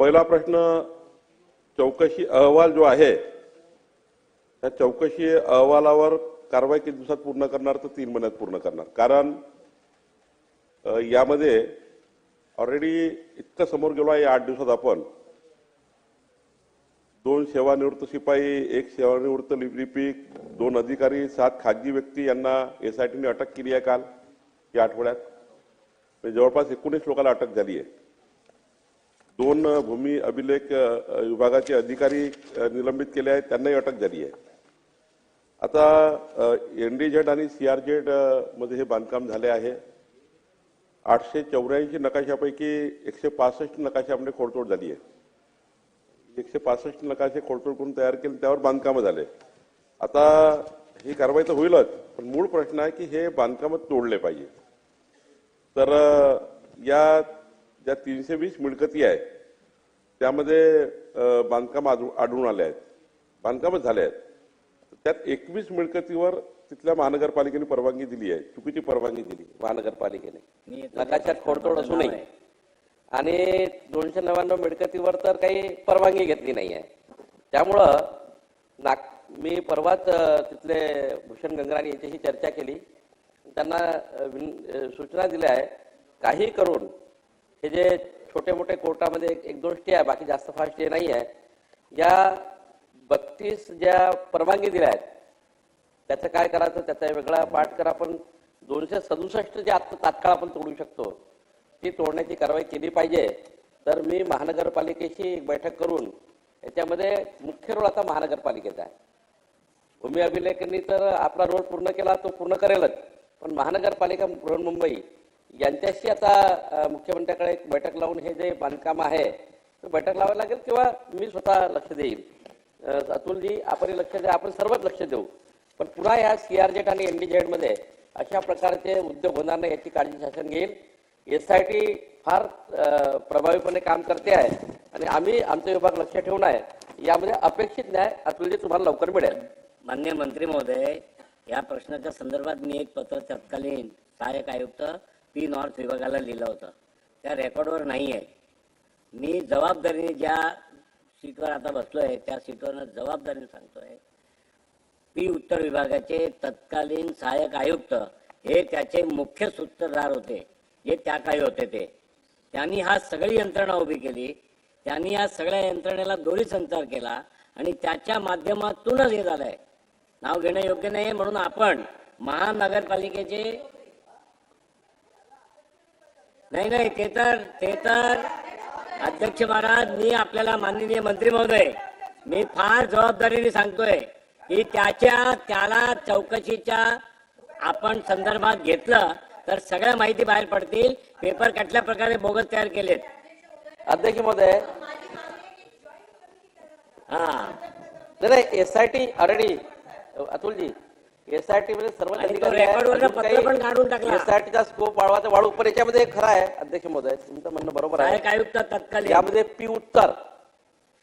पहिला प्रश्न चौकशी अहवाल जो आहे त्या चौकशी अहवालावर कारवाई किती दिवसात पूर्ण करणार तर तीन महिन्यात पूर्ण करणार. कारण यामध्ये ऑलरेडी इतकं समोर गेलो आहे आठ दिवसात आपण. दोन सेवानिवृत्त शिपाई एक सेवानिवृत्त लिपिक दोन अधिकारी सात खाजगी व्यक्ती यांना एस आय अटक केली आहे काल या आठवड्यात. म्हणजे जवळपास एकोणीस लोकांना अटक झाली आहे. दोन भूमी अभिलेख विभागाचे अधिकारी निलंबित केले आहेत त्यांनाही अटक झाली आहे. आता एनडीझेड आणि सीआरझेडमध्ये हे बांधकाम झाले आहे. आठशे चौऱ्याऐंशी नकाशापैकी एकशे पासष्ट नकाशामध्ये खोडतोड झाली आहे. एकशे पासष्ट नकाशे खोडतोड करून तयार केले त्यावर बांधकामं झाले. आता ही कारवाई तर होईलच पण मूळ प्रश्न आहे की हे बांधकामं तोडले पाहिजे. तर या ज्या तीनशे वीस मिळकती आहे त्यामध्ये बांधकाम आढळून आले आहेत. बांधकामच झाले आहेत. त्यात एकवीस मिळकतीवर तिथल्या महानगरपालिकेने परवानगी दिली आहे. चुकीची परवानगी दिली महानगरपालिकेने. नकाशात खोडतोड असूनही. आणि दोनशे नव्याण्णव मिळकतीवर तर काही परवानगी घेतली नाही आहे. त्यामुळं नाग मी परवाच तिथले भूषण गंगराणी यांच्याशी चर्चा केली. त्यांना सूचना दिल्या आहे काही करून हे जे छोटे मोठे कोर्टामध्ये एक- दोन स्टे आहे बाकी जास्त फार स्टे नाही आहे. या बत्तीस ज्या परवानगी दिल्या आहेत त्याचं काय करायचं त्याचा वेगळा पाठ करा पण दोनशे सदुसष्ट जे आत्ता तात्काळ आपण तोडू शकतो ती तोडण्याची कारवाई केली पाहिजे. तर मी महानगरपालिकेशी एक बैठक करून याच्यामध्ये मुख्य रोल आता महानगरपालिकेचा आहे. भूमी अभिलेखांनी तर आपला रोल पूर्ण केला तो पूर्ण करेलच. पण महानगरपालिका बृहन्मुंबई यांच्याशी आता मुख्यमंत्र्याकडे एक बैठक लावून हे जे बांधकाम आहे ते बैठक लावायला लागेल किंवा मी स्वतः लक्ष देईन? अतुलजी आपण लक्ष द्या आपण सर्वच लक्ष देऊ. पण पुन्हा या सी आर जेड आणि एनडी मध्ये अशा प्रकारचे उद्योग होणार नाही याची काळजी शासन घेईल. एस आय टी फार प्रभावीपणे काम करते आहे आणि आम्ही आमचा विभाग लक्ष ठेवून आहे. यामध्ये अपेक्षित न्याय अतुलजी तुम्हाला लवकर मिळेल. मान्य मंत्री महोदय या प्रश्नाच्या संदर्भात मी एक पत्र तत्कालीन सहाय्यक आयुक्त पी नॉर्थ विभागाला लिहिलं होतं. त्या रेकॉर्डवर नाही आहे मी जबाबदारीने ज्या सीटवर आता बसलो आहे त्या सीटवरनं जबाबदारीने सांगतोय पी उत्तर विभागाचे तत्कालीन सहाय्यक आयुक्त हे त्याचे मुख्य सूत्रधार होते. जे त्या काही होते ते. त्यांनी हा सगळी यंत्रणा उभी केली. त्यांनी या सगळ्या यंत्रणेला दोरी संचार केला आणि त्याच्या माध्यमातूनच हे झालंय. नाव घेणं योग्य नाही म्हणून आपण महानगरपालिकेचे नाही नाही ते तर ते तर अध्यक्ष महाराज मी आपल्याला माननीय मंत्री महोदय मी फार जबाबदारीने सांगतोय की त्याच्या त्याला चौकशीच्या आपण संदर्भात घेतलं तर सगळ्या माहिती बाहेर पडतील. पेपर कटल्या प्रकारे बोगस तयार केलेत. अध्यक्ष महोदय. हा. नाही S I T already Atulji. S I T मध्ये सर्व आणि तो रेकॉर्डवरनं पत्र पण काढून टाकला. एस आय टीचा स्कोप वाढवायचा वाढू. पण याच्यामध्ये खरं आहे अध्यक्ष महोदय तुमचं म्हणणं बरोबर आहे. आयुक्त तत्कालीन. यामध्ये पी उत्तर.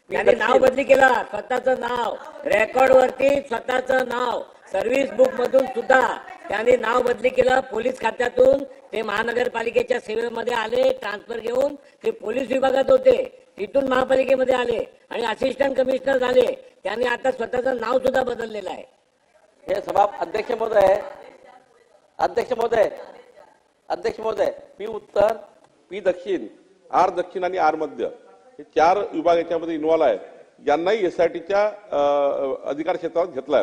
त्यांनी नाव बदली केला. स्वतःचं नाव. रेकॉर्ड वरती स्वतःचं नाव. सर्व्हिस बुक मधून सुद्धा त्यांनी नाव बदली केलं. पोलीस खात्यातून ते महानगरपालिकेच्या सेवेमध्ये आले ट्रान्सफर घेऊन. ते पोलीस विभागात होते. तिथून महापालिकेमध्ये आले. आणि असिस्टंट कमिशनर झाले. त्यांनी आता स्वतःचं नाव सुद्धा बदललेलं आहे. हे सभा अध्यक्ष महोदय अध्यक्ष महोदय अध्यक्ष महोदय पी उत्तर पी दक्षिण. आर दक्षिण आणि आर मध्य. हे चार विभाग याच्यामध्ये इन्व्हॉल्व आहेत. यांनाही एस आय टीच्या अधिकार क्षेत्रात घेतला आहे